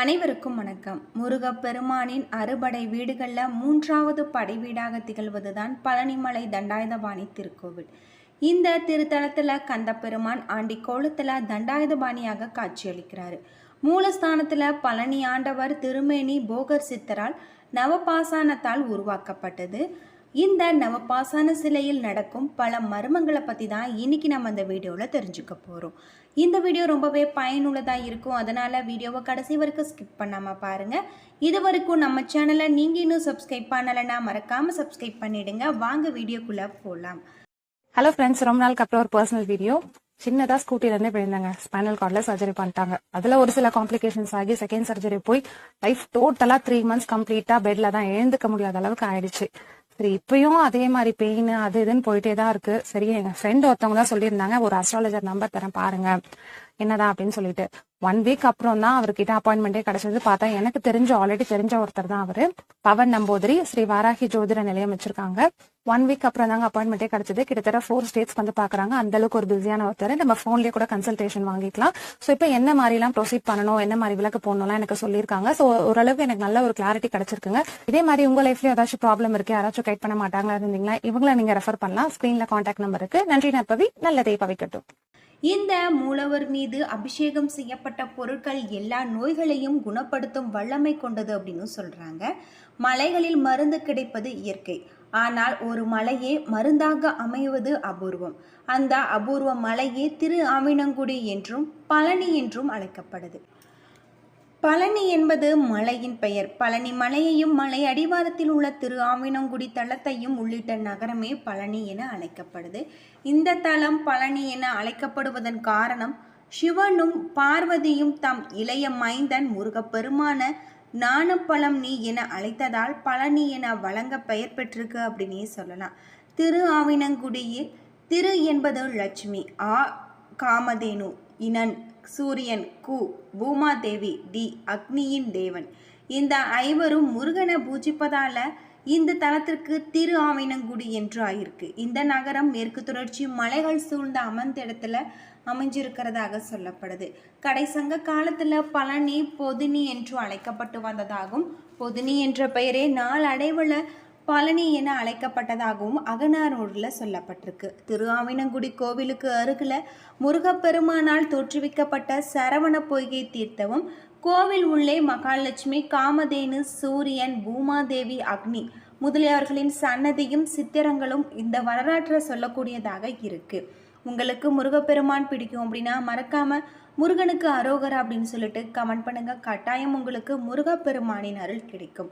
அனைவருக்கும் வணக்கம். முருகப்பெருமானின் அறுபடை வீடுகளில் மூன்றாவது படை வீடாக திகழ்வதுதான் பழனிமலை தண்டாயுதபாணி திருக்கோவில். இந்த திருத்தலத்தில் கந்தப்பெருமான் ஆண்டி கோலத்தில் தண்டாயுதபாணியாக காட்சியளிக்கிறார். மூலஸ்தானத்தில் பழனி ஆண்டவர் திருமேனி போகர் சித்தரால் நவபாசானத்தால் உருவாக்கப்பட்டது. இந்த நவபாசான சிலையில் நடக்கும் பல மர்மங்களை பற்றி தான் இன்னைக்கு நம்ம இந்த வீடியோவில் தெரிஞ்சுக்க போகிறோம் இந்த வீடியோ ரொம்பவே பயனுள்ளதாக இருக்கும். அதனால் வீடியோவை கடைசி வரைக்கும் ஸ்கிப் பண்ணாமல் பாருங்கள் இது வரைக்கும் நம்ம சேனலை நீங்கள் இன்னும் சப்ஸ்கிரைப் பண்ணலைன்னா மறக்காமல் சப்ஸ்கிரைப் பண்ணிவிடுங்க வாங்க வீடியோக்குள்ளே போகலாம் ஹலோ ஃப்ரெண்ட்ஸ் ரொம்ப நாளுக்கு அப்புறம் ஒரு பர்சனல் வீடியோ சின்னதாக ஸ்கூட்டிலேருந்தே போயிருந்தாங்க. ஸ்பைனல் கார்டில் சர்ஜரி பண்ணிட்டாங்க. அதில் ஒரு சில காம்ப்ளிகேஷன்ஸ் ஆகி செகண்ட் சர்ஜரி போய் லைஃப் டோட்டலாக த்ரீ மந்த்ஸ் கம்ப்ளீட்டாக பெட்டில் தான் எழுந்துக்க முடியாத அளவுக்கு ஆயிடுச்சு. சரி இப்பயும் அதே மாதிரி பெயின் அது இதுன்னு போயிட்டே தான் இருக்கு. சரி எங்க ஃப்ரெண்ட் ஒருத்தவங்க தான் சொல்லியிருந்தாங்க ஒரு அஸ்ட்ராலஜர் நம்பர் தரேன் பாருங்க. என்னதான் அப்படின்னு சொல்லிட்டு. ஒன் வீக் அப்புறம் தான் அவர்கிட்ட அப்பாயின்மெண்டே கிடைச்சது. பார்த்தா எனக்கு தெரிஞ்ச ஆல்ரெடி தெரிஞ்ச ஒருத்தர் தான் அவரு. பவன் நம்பூதிரி ஸ்ரீ வாராகி ஜோதிட நிலையம் வச்சிருக்காங்க. ஒன் வீக் அப்புறம் தாங்க அப்பாயின்மெண்டே கிடைச்சது. கிட்டத்தட்ட ஃபோர் ஸ்டேட்ஸ் வந்து பாக்குறாங்க அந்த அளவுக்கு ஒரு பிஸியான ஒருத்தர். நம்ம போன்லயே கூட கன்சல்டேஷன் வாங்கிக்கலாம். ஸோ இப்போ என்ன மாதிரி எல்லாம் ப்ரொசீட் பண்ணணும்? என்ன மாதிரி விளக்கு போடணும்லாம் எனக்கு சொல்லியிருக்காங்க. ஸோ ஓரளவுக்கு எனக்கு நல்ல ஒரு கிளாரிட்டி கிடைச்சிருக்குங்க. இதே மாதிரி உங்க லைஃப்ல ஏதாச்சும் ப்ராப்ளம் இருக்கு யாராச்சும் கைட் பண்ண மாட்டாங்களா இருந்தீங்களா இவங்கள நீங்க ரெஃபர் பண்ணலாம். ஸ்கிரீன்ல கான்டாக்ட் நம்பர் இருக்கு. நன்றி நற்பவி. நல்லதை பவிக்கட்டும். இந்த மூலவர் மீது அபிஷேகம் செய்யப்பட்ட பொருட்கள் எல்லா நோய்களையும் குணப்படுத்தும் வல்லமை கொண்டது அப்படின்னு சொல்றாங்க. மலைகளில் மருந்து கிடைப்பது இயற்கை. ஆனால் ஒரு மலையே மருந்தாக அமைவது அபூர்வம். அந்த அபூர்வ மலையே திரு ஆவினங்குடி என்றும் பழனி என்றும் அழைக்கப்படுது பழனி என்பது மலையின் பெயர். பழனி மலையையும் மலை அடிவாரத்தில் உள்ள திரு ஆவினங்குடி தளத்தையும் உள்ளிட்ட நகரமே பழனி என அழைக்கப்படுது இந்த தலம் பழனி என அழைக்கப்படுவதன் காரணம் சிவனும் பார்வதியும் தம் இளைய மைந்தன் முருகப்பெருமான ஞானப்பழம் நீ என அழைத்ததால் பழனி என வழங்க பெயர் பெற்றிருக்கு அப்படின்னே சொல்லலாம். திரு ஆவினங்குடியில் திரு என்பது லட்சுமி ஆ காமதேனு இனன் சூரியன் கு பூமாதேவி டி அக்னியின் தேவன். இந்த ஐவரும் முருகனை பூஜிப்பதால இந்த தலத்திற்கு திரு ஆவினங்குடி என்று ஆயிருக்கு. இந்த நகரம் மேற்கு தொடர்ச்சி மலைகள் சூழ்ந்த அமர்ந்த இடத்துல அமைஞ்சிருக்கிறதாக சொல்லப்படுது. கடைசங்க காலத்தில் பழனி பொதினி என்று அழைக்கப்பட்டு வந்ததாகவும் பொதினி என்ற பெயரே நாளடைவில் பழனி என அழைக்கப்பட்டதாகவும் அகனாரூரில் சொல்லப்பட்டிருக்கு. திரு ஆவினங்குடி கோவிலுக்கு அருகில் முருகப்பெருமானால் தோற்றுவிக்கப்பட்ட சரவண பொய்கை தீர்த்தமும் கோவில் உள்ளே மகாலட்சுமி காமதேனு சூரியன் பூமாதேவி அக்னி முதலியவர்களின் சன்னதியும் சித்திரங்களும் இந்த வரலாற்றை சொல்லக்கூடியதாக இருக்கு. உங்களுக்கு முருகப்பெருமான் பிடிக்கும் அப்படின்னா மறக்காம முருகனுக்கு அரோகரா அப்படின்னு சொல்லிட்டு கமெண்ட் பண்ணுங்க. கட்டாயம் உங்களுக்கு முருகப்பெருமானின் அருள் கிடைக்கும்.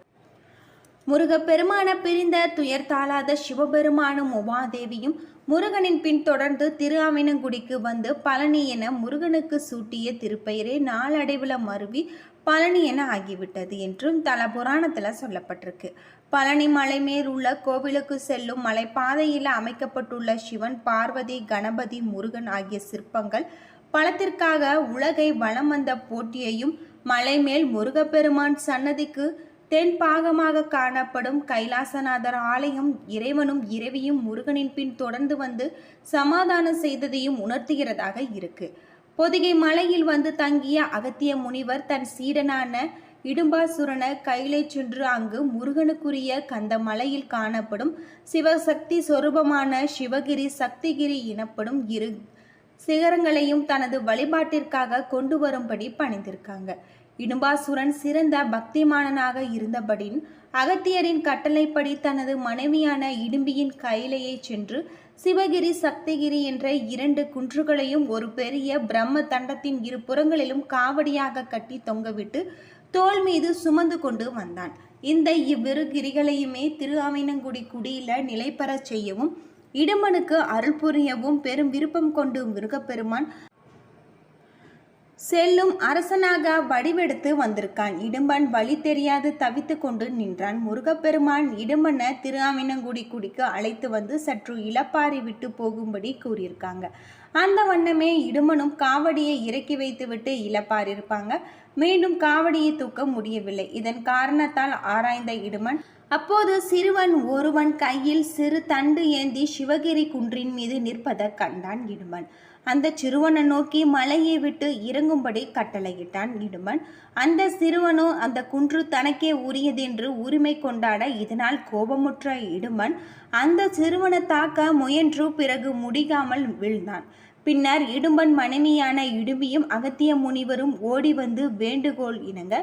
முருகப்பெருமான பிரிந்த துயர் தாளாத சிவபெருமானும் உமாதேவியும் முருகனின் பின் தொடர்ந்து திருஆவினங்குடிக்கு வந்து பழனி என முருகனுக்கு சூட்டிய திருப்பெயரே நாளடைவில் மருவி பழனி என ஆகிவிட்டது என்றும் தல புராணத்தில் சொல்லப்பட்டிருக்கு. பழனி மலை மேல் உள்ள கோவிலுக்கு செல்லும் மலைப்பாதையில் அமைக்கப்பட்டுள்ள சிவன் பார்வதி கணபதி முருகன் ஆகிய சிற்பங்கள் பழத்திற்காக உலகை வளம் வந்த போட்டியையும் மலை மேல் முருகப்பெருமான் சன்னதிக்கு தென் பாகமாக காணப்படும் கைலாசநாதர் ஆலயம் இறைவனும் இறைவியும் முருகனின் பின் தொடர்ந்து வந்து சமாதானம் செய்ததையும் உணர்த்துகிறதாக இருக்குது பொதிகை மலையில் வந்து தங்கிய அகத்திய முனிவர் தன் சீடனான இடும்பாசுரன கையிலே சென்று அங்கு முருகனுக்குரிய கந்த மலையில் காணப்படும் சிவசக்தி சொரூபமான சிவகிரி சக்திகிரி எனப்படும் இரு சிகரங்களையும் தனது வழிபாட்டிற்காக கொண்டு வரும்படி பணிந்திருக்காங்க. இடும்பாசுரன் சிறந்த பக்திமானனாக இருந்தபடின் அகத்தியரின் கட்டளைப்படி தனது மனைவியான இடும்பியின் கையிலேயே சென்று சிவகிரி சக்திகிரி என்ற இரண்டு குன்றுகளையும் ஒரு பெரிய பிரம்ம தண்டத்தின் இரு புறங்களிலும் காவடியாக கட்டி தொங்கவிட்டு தோல் மீது சுமந்து கொண்டு வந்தான். இந்த இவ்விரு கிரிகளையுமே திரு ஆவினங்குடி குடியில நிலைபெறச் செய்யவும் இடுமனுக்கு அருள் புரியவும் பெரும் விருப்பம் கொண்டு முருகப்பெருமான் செல்லும் அரசனாக வடிவெடுத்து வந்திருக்கான். இடும்பன் வழி தெரியாது தவித்து கொண்டு நின்றான். முருகப்பெருமான் இடும்பனை திருஆவினங்குடி குடிக்கு அழைத்து வந்து சற்று இளப்பாரி விட்டு போகும்படி கூறியிருக்காங்க. அந்த வண்ணமே இடுமனும் காவடியை இறக்கி வைத்துவிட்டு இளப்பாரியிருப்பாங்க மீண்டும் காவடியை தூக்க முடியவில்லை. இதன் காரணத்தால் ஆராய்ந்த இடுமன் அப்போது சிறுவன் ஒருவன் கையில் சிறு தண்டு ஏந்தி சிவகிரி குன்றின் மீது நிற்பதை கண்டான் இடுமன். அந்த சிறுவனை நோக்கி மலையை விட்டு இறங்கும்படி கட்டளையிட்டான் இடுமன். அந்த சிறுவனோ அந்த குன்று தனக்கே உரியதென்று உரிமை கொண்டாட இதனால் கோபமுற்ற இடுமன் அந்த சிறுவனை தாக்க முயன்று பிறகு முடியாமல் வீழ்ந்தான். பின்னர் இடும்பன் மனைவியான இடும்பியும் அகத்திய முனிவரும் ஓடி வந்து வேண்டுகோள் இணங்க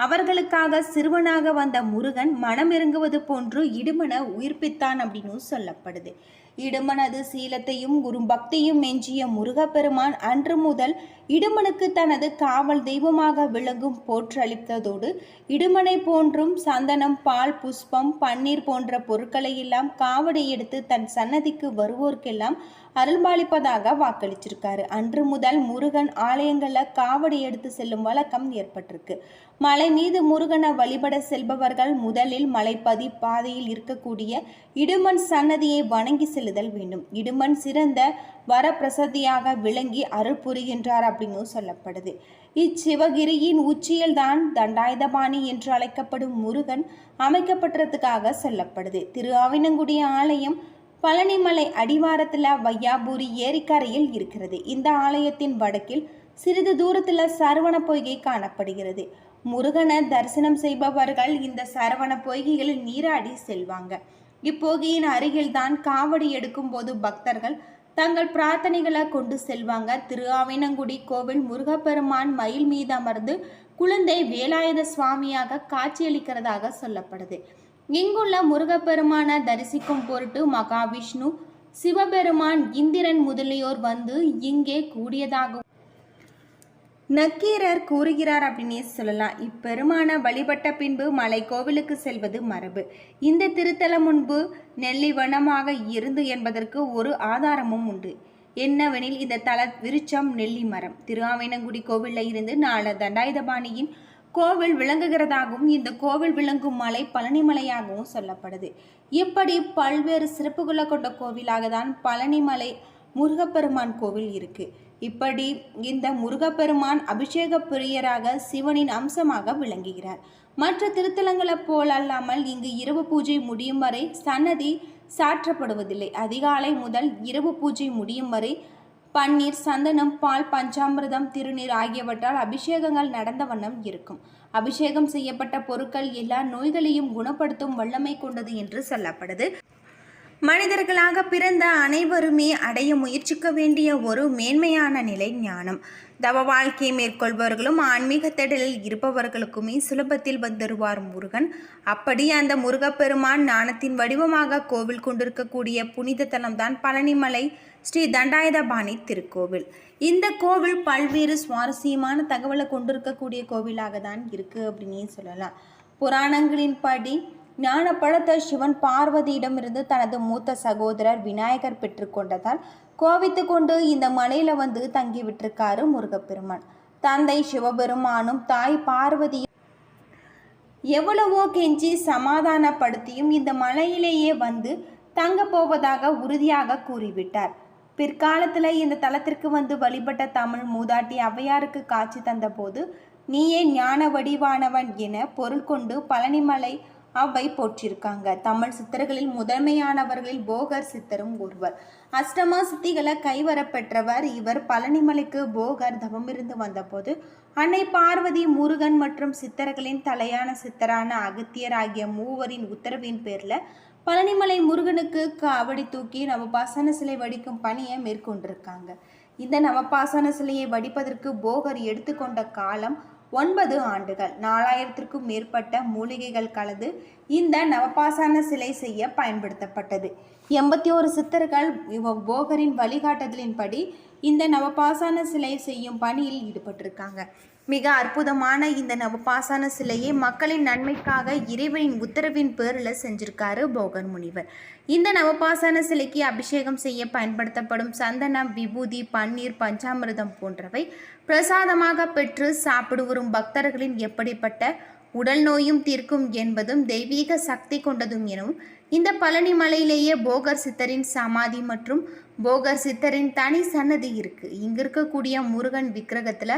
அவர்களுக்காக சிறுவனாக வந்த முருகன் மனம் இறங்குவது போன்று இடுமனை உயிர்ப்பித்தான் அப்படின்னு சொல்லப்படுது. இடுமனது சீலத்தையும் குரு பக்தியும் மெஞ்சிய முருகப்பெருமான் அன்று முதல் இடுமனுக்கு தனது காவல் தெய்வமாக விளங்கும் போற்றளித்ததோடு இடுமனை போன்றும் சந்தனம் பால் புஷ்பம் பன்னீர் போன்ற பொருட்களை எல்லாம் காவடி எடுத்து தன் சன்னதிக்கு வருவோர்க்கெல்லாம் அருள்பாலிப்பதாக வாக்களிச்சிருக்காரு. அன்று முதல் முருகன் ஆலயங்களில் காவடி எடுத்து செல்லும் வழக்கம் ஏற்பட்டிருக்கு. மலை மீது முருகனை வழிபட செல்பவர்கள் முதலில் மலைப்பதி பாதையில் இருக்கக்கூடிய இடுமன் சன்னதியை வணங்கி செல்லுதல் வேண்டும். இடுமன் சிறந்த வரப்பிரசதியாக விளங்கி அருள் புரிகின்றார் அப்படின்னு சொல்லப்படுது. இச்சிவகிரியின் உச்சியில்தான் தண்டாயுதபாணி என்று அழைக்கப்படும் முருகன் அமைக்கப்பட்டதுக்காக சொல்லப்படுது. திரு ஆவினங்குடி ஆலயம் பழனிமலை அடிவாரத்தில் வையாபூரி ஏரிக்கரையில் இருக்கிறது. இந்த ஆலயத்தின் வடக்கில் சிறிது தூரத்தில் சரவண பொய்கை காணப்படுகிறது. முருகனை தரிசனம் செய்பவர்கள் இந்த சரவண பொய்கைகளில் நீராடி செல்வாங்க. இப்போகையின் அருகில்தான் காவடி எடுக்கும் போது பக்தர்கள் தங்கள் பிரார்த்தனைகளை கொண்டு செல்வாங்க. திரு ஆவினங்குடி கோவில் முருகப்பெருமான் மயில் மீது அமர்ந்து குழந்தை வேலாயுத சுவாமியாக காட்சியளிக்கிறதாக சொல்லப்படுது. இங்குள்ள முருகப்பெருமான தரிசிக்கும் பொருட்டு மகாவிஷ்ணு சிவபெருமான் இந்திரன் முதலியோர் வந்து இங்கே கூடியதாகும். நக்கீரர் கூறுகிறார் அப்படின்னே சொல்லலாம். இப்பெருமான வழிபட்ட பின்பு மலை கோவிலுக்கு செல்வது மரபு. இந்த திருத்தலம் முன்பு நெல்லிவனமாக இருந்து என்பதற்கு ஒரு ஆதாரமும் உண்டு. என்னவெனில் இந்த தல விருச்சம் நெல்லி மரம் திருஆவினங்குடி கோவிலில் இருந்து நாலு தண்டாயுதபாணியின் கோவில் விளங்குகிறதாகவும் இந்த கோவில் விளங்கும் மலை பழனிமலையாகவும் சொல்லப்படுது. இப்படி பல்வேறு சிறப்புகளை கொண்ட கோவிலாக தான் பழனிமலை முருகப்பெருமான் கோவில் இருக்கு. இப்படி இந்த முருகப்பெருமான் அபிஷேக பிரியராக சிவனின் அம்சமாக விளங்குகிறார். மற்ற திருத்தலங்களைப் போல் அல்லாமல் இங்கு இரவு பூஜை முடியும் வரை சன்னதி சாற்றப்படுவதில்லை. அதிகாலை முதல் இரவு பூஜை முடியும் வரை பன்னீர் சந்தனம் பால் பஞ்சாமிரதம் திருநீர் ஆகியவற்றால் அபிஷேகங்கள் நடந்த வண்ணம் இருக்கும். அபிஷேகம் செய்யப்பட்ட பொருட்கள் எல்லா நோய்களையும் குணப்படுத்தும் வல்லமை கொண்டது என்று சொல்லப்படுது. மனிதர்களாக பிறந்த அனைவருமே அடைய முயற்சிக்க வேண்டிய ஒரு மேன்மையான நிலை ஞானம். தவ வாழ்க்கையை மேற்கொள்பவர்களும் ஆன்மீக தேடலில் இருப்பவர்களுக்குமே சுலபத்தில் வந்துருவார் முருகன். அப்படி அந்த முருகப்பெருமான் ஞானத்தின் வடிவமாக கோவில் கொண்டிருக்கக்கூடிய புனித தலம்தான் பழனிமலை ஸ்ரீ தண்டாயுதபாணி திருக்கோவில். இந்த கோவில் பல்வேறு சுவாரஸ்யமான தகவலை கொண்டிருக்கக்கூடிய கோவிலாக தான் இருக்குது அப்படின்னே சொல்லலாம். புராணங்களின்படி ஞான பழத்தை சிவன் பார்வதியிடமிருந்து தனது மூத்த சகோதரர் விநாயகர் பெற்றுக்கொண்டதால் கோவித்து கொண்டு இந்த மலையில வந்து தங்கி விட்டிருக்காரு முருகப்பெருமான். தந்தை சிவபெருமானும் தாய் பார்வதியும் எவ்வளவோ கெஞ்சி சமாதானப்படுத்தியும் இந்த மலையிலேயே வந்து தங்க போவதாக உறுதியாக கூறிவிட்டார். பிற்காலத்தில் இந்த தலத்திற்கு வந்து வழிபட்ட தமிழ் மூதாட்டி ஔவையாருக்கு காட்சி தந்தபோது நீயே ஞான வடிவானவன் என பொருள் கொண்டு பழனிமலை அவை போற்றிருக்காங்க. தமிழ் சித்தர்களில் முதன்மையானவர்களில் போகர் சித்தரும் ஒருவர். அஷ்டமா சித்திகளை கைவரப்பெற்றவர் இவர். பழனிமலைக்கு போகர் தவமிருந்து வந்தபோது அன்னை பார்வதி முருகன் மற்றும் சித்தர்களின் தலையான சித்தரான அகத்தியர் ஆகிய மூவரின் உத்தரவின் பேரில் பழனிமலை முருகனுக்கு காவடி தூக்கி நவபாசன சிலை வடிக்கும் பணியை மேற்கொண்டிருக்காங்க. இந்த நவபாசன சிலையை வடிப்பதற்கு போகர் எடுத்துக்கொண்ட காலம் ஒன்பது ஆண்டுகள். நாலாயிரத்திற்கும் மேற்பட்ட மூலிகைகள் கலந்து இந்த நவபாசான சிலை செய்ய பயன்படுத்தப்பட்டது. எண்பத்தி ஒரு சித்தர்கள் போகரின் வழிகாட்டுதலின்படி இந்த நவபாசான சிலை செய்யும் பணியில் ஈடுபட்டிருக்காங்க. மிக அற்புதமான இந்த நவபாசான சிலையை மக்களின் நன்மைக்காக இறைவனின் உத்தரவின் பேரில் செஞ்சிருக்காரு போகர் முனிவர். இந்த நவபாசான சிலைக்கு அபிஷேகம் செய்ய பயன்படுத்தப்படும் சந்தனம் விபூதி பன்னீர் பஞ்சாமிர்தம் போன்றவை பிரசாதமாக பெற்று சாப்பிடு வரும் பக்தர்களின் எப்படிப்பட்ட உடல் நோயும் தீர்க்கும் என்பதும் தெய்வீக சக்தி கொண்டதும் எனவும் இந்த பழனி மலையிலேயே போகர் சித்தரின் சமாதி மற்றும் போகர் சித்தரின் தனி சன்னதி இருக்கு. இங்க இருக்கக்கூடிய முருகன் விக்கிரகத்துல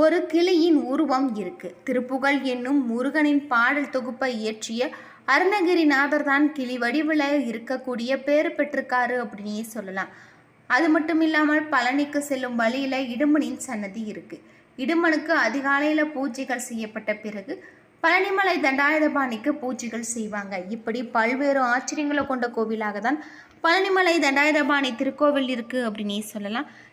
ஒரு கிளியின் உருவம் இருக்கு. திருப்புகழ் என்னும் முருகனின் பாடல் தொகுப்பை இயற்றிய அருணகிரிநாதர் தான் கிளி வடிவில் இருக்கக்கூடிய பேர் பெற்றிருக்காரு அப்படின்னே சொல்லலாம். அது மட்டும் இல்லாமல் பழனிக்கு செல்லும் வழியில் இடுமனின் சன்னதி இருக்கு. இடுமனுக்கு அதிகாலையில் பூஜைகள் செய்யப்பட்ட பிறகு பழனிமலை தண்டாயுதபாணிக்கு பூஜைகள் செய்வாங்க. இப்படி பல்வேறு ஆச்சரியங்களை கொண்ட கோவிலாக தான் பழனிமலை தண்டாயுதபாணி திருக்கோவில் இருக்குது அப்படின்னே சொல்லலாம்.